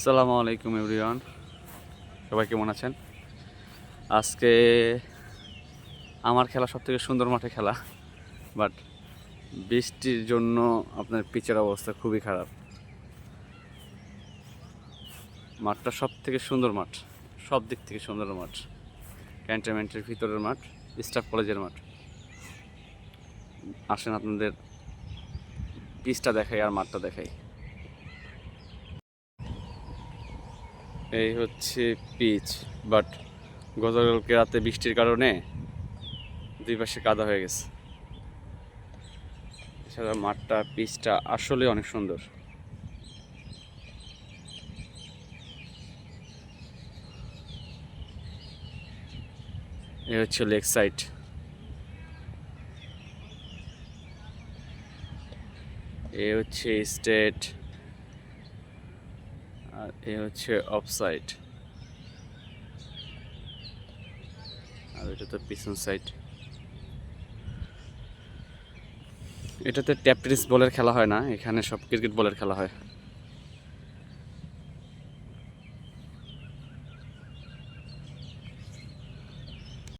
আসসালামু আলাইকুম, এভরিওয়ান। সবাই কেমন আছেন? আজকে আমার খেলা সব থেকে সুন্দর মাঠে খেলা, বাট বৃষ্টির জন্য আপনার পিচের অবস্থা খুবই খারাপ। মাঠটা সব থেকে সুন্দর মাঠ, সব দিক থেকে সুন্দর মাঠ। ক্যান্টনমেন্টের ভিতরের মাঠ, স্টাফ কলেজের মাঠ। আসেন আপনাদের পিচটা দেখাই আর মাঠটা দেখাই। এই হচ্ছে পিচ বাট গতকালকে রাতে বৃষ্টির কারণে দুই পাশে কাদা হয়ে গেছে। এছাড়া মাঠটা, পিচটা আসলে অনেক সুন্দর। এ হচ্ছে লেক সাইড। এ হচ্ছে স্টেট আর এ হচ্ছে অফ অফসাইড আর এটা তো পিছন সাইড এটাতে ট্যাপ টেনিস বলের খেলা হয় না, এখানে সব ক্রিকেট বলের খেলা হয়।